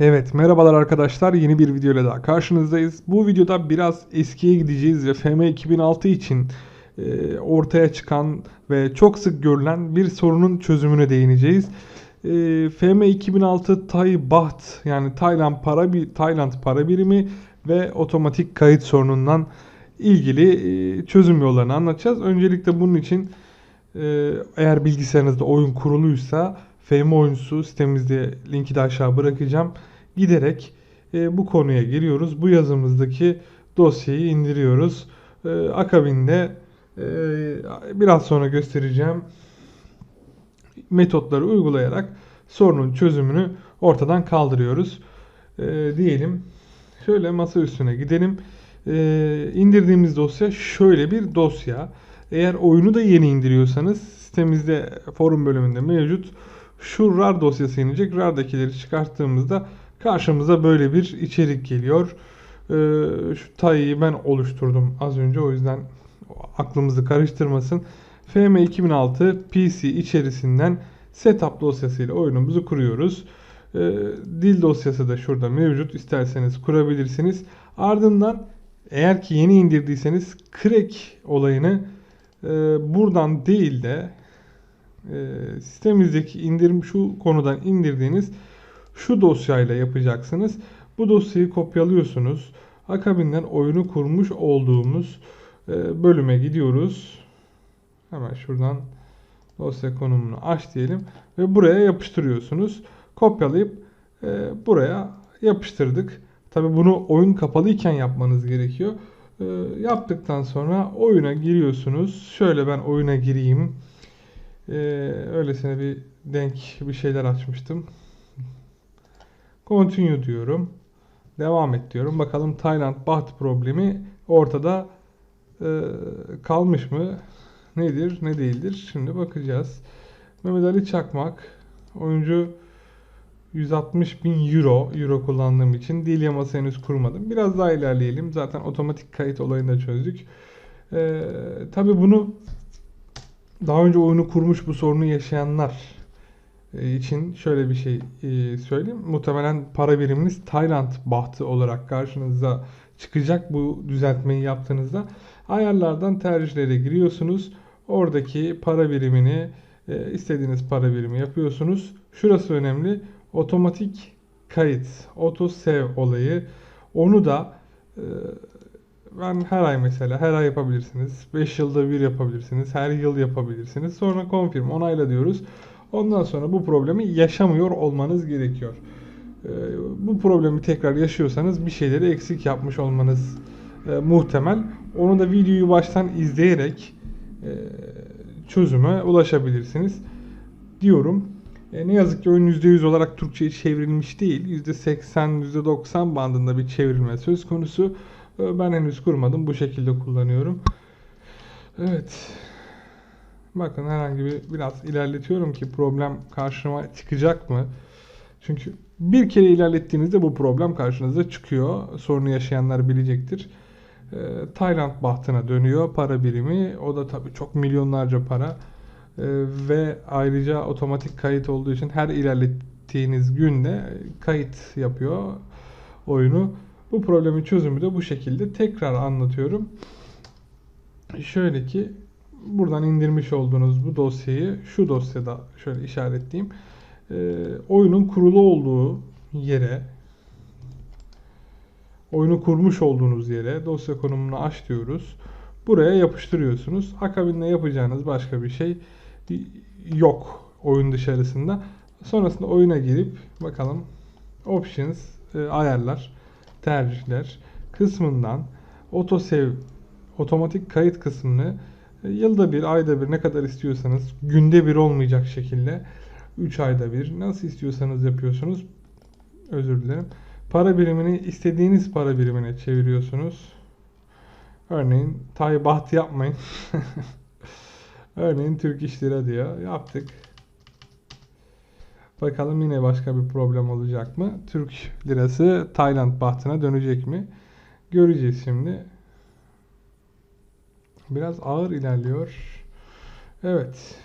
Evet merhabalar arkadaşlar yeni bir video ile daha karşınızdayız. Bu videoda biraz eskiye gideceğiz ve FM 2006 için e, ortaya çıkan ve çok sık görülen bir sorunun çözümüne değineceğiz. E, FM 2006 Tay Baht yani Tayland para bir Tayland para birimi ve otomatik kayıt sorunundan ilgili e, çözüm yollarını anlatacağız. Öncelikle bunun için e, eğer bilgisayarınızda oyun kuruluysa FM oyuncusu sitemizde linki de aşağı bırakacağım. Giderek e, bu konuya giriyoruz. Bu yazımızdaki dosyayı indiriyoruz. E, akabinde e, biraz sonra göstereceğim metotları uygulayarak sorunun çözümünü ortadan kaldırıyoruz. E, diyelim şöyle masa üstüne gidelim. E, indirdiğimiz dosya şöyle bir dosya. Eğer oyunu da yeni indiriyorsanız sitemizde forum bölümünde mevcut şu RAR dosyası inecek. RAR'dakileri çıkarttığımızda karşımıza böyle bir içerik geliyor. Ee, şu tayı ben oluşturdum az önce o yüzden aklımızı karıştırmasın. FM 2006 PC içerisinden setup dosyasıyla oyunumuzu kuruyoruz. Ee, dil dosyası da şurada mevcut. İsterseniz kurabilirsiniz. Ardından eğer ki yeni indirdiyseniz crack olayını e, buradan değil de e, sistemimizdeki indirim şu konudan indirdiğiniz şu dosyayla yapacaksınız. Bu dosyayı kopyalıyorsunuz. Akabinden oyunu kurmuş olduğumuz e, bölüme gidiyoruz. Hemen şuradan dosya konumunu aç diyelim ve buraya yapıştırıyorsunuz. Kopyalayıp e, buraya yapıştırdık. Tabi bunu oyun kapalıyken yapmanız gerekiyor. E, yaptıktan sonra oyuna giriyorsunuz. Şöyle ben oyuna gireyim. Öylesine bir denk bir şeyler açmıştım. Continue diyorum. Devam et diyorum. Bakalım Tayland Baht problemi ortada e, kalmış mı? Nedir, ne değildir? Şimdi bakacağız. Mehmet Ali Çakmak oyuncu 160 bin euro euro kullandığım için dil yaması henüz kurmadım. Biraz daha ilerleyelim. Zaten otomatik kayıt olayını da çözdük. Ee, tabii bunu daha önce oyunu kurmuş bu sorunu yaşayanlar için şöyle bir şey e, söyleyeyim. Muhtemelen para biriminiz Tayland bahtı olarak karşınıza çıkacak bu düzeltmeyi yaptığınızda. Ayarlardan tercihlere giriyorsunuz. Oradaki para birimini e, istediğiniz para birimi yapıyorsunuz. Şurası önemli. Otomatik kayıt, auto save olayı. Onu da ben her ay mesela her ay yapabilirsiniz. 5 yılda bir yapabilirsiniz. Her yıl yapabilirsiniz. Sonra confirm onayla diyoruz. Ondan sonra bu problemi yaşamıyor olmanız gerekiyor. Ee, bu problemi tekrar yaşıyorsanız bir şeyleri eksik yapmış olmanız e, muhtemel. Onu da videoyu baştan izleyerek e, çözüme ulaşabilirsiniz diyorum. E, ne yazık ki oyun %100 olarak Türkçe'ye çevrilmiş değil. %80, %90 bandında bir çevrilme söz konusu. Ben henüz kurmadım. Bu şekilde kullanıyorum. Evet. Bakın herhangi bir biraz ilerletiyorum ki problem karşıma çıkacak mı? Çünkü bir kere ilerlettiğinizde bu problem karşınıza çıkıyor. Sorunu yaşayanlar bilecektir. Ee, Tayland bahtına dönüyor para birimi. O da tabii çok milyonlarca para. Ee, ve ayrıca otomatik kayıt olduğu için her ilerlettiğiniz günde kayıt yapıyor oyunu. Bu problemin çözümü de bu şekilde. Tekrar anlatıyorum. Şöyle ki buradan indirmiş olduğunuz bu dosyayı şu dosyada şöyle işaretleyeyim. E, oyunun kurulu olduğu yere oyunu kurmuş olduğunuz yere dosya konumunu aç diyoruz. Buraya yapıştırıyorsunuz. Akabinde yapacağınız başka bir şey yok oyun dışarısında. Sonrasında oyuna girip bakalım options e, ayarlar tercihler kısmından otosave otomatik kayıt kısmını yılda bir, ayda bir ne kadar istiyorsanız günde bir olmayacak şekilde 3 ayda bir nasıl istiyorsanız yapıyorsunuz. Özür dilerim. Para birimini istediğiniz para birimine çeviriyorsunuz. Örneğin Tay Baht yapmayın. Örneğin Türk İş Lira diyor. Yaptık. Bakalım yine başka bir problem olacak mı? Türk lirası Tayland bahtına dönecek mi? Göreceğiz şimdi. Biraz ağır ilerliyor. Evet.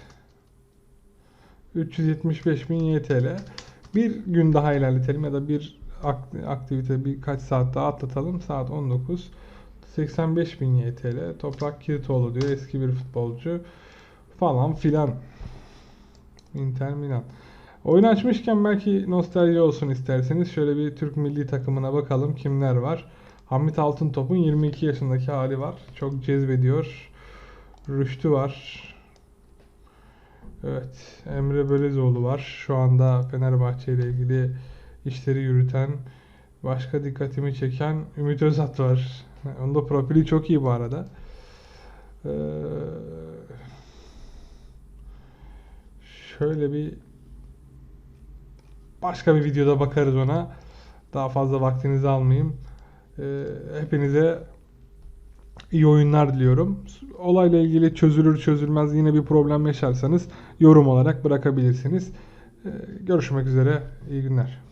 375.000 YTL. Bir gün daha ilerletelim ya da bir ak- aktivite birkaç saat daha atlatalım. Saat 19. 85 bin YTL. Toprak Kiritoğlu diyor eski bir futbolcu. Falan filan. Inter Milan. Oyun açmışken belki nostalji olsun isterseniz şöyle bir Türk milli takımına bakalım kimler var. Hamit Altıntop'un 22 yaşındaki hali var. Çok cezbediyor. Rüştü var. Evet, Emre Bölezoğlu var. Şu anda Fenerbahçe ile ilgili işleri yürüten, başka dikkatimi çeken Ümit Özat var. Onun da profili çok iyi bu arada. Ee, şöyle bir başka bir videoda bakarız ona. Daha fazla vaktinizi almayayım. Ee, hepinize iyi oyunlar diliyorum. Olayla ilgili çözülür çözülmez yine bir problem yaşarsanız yorum olarak bırakabilirsiniz. Ee, görüşmek üzere. İyi günler.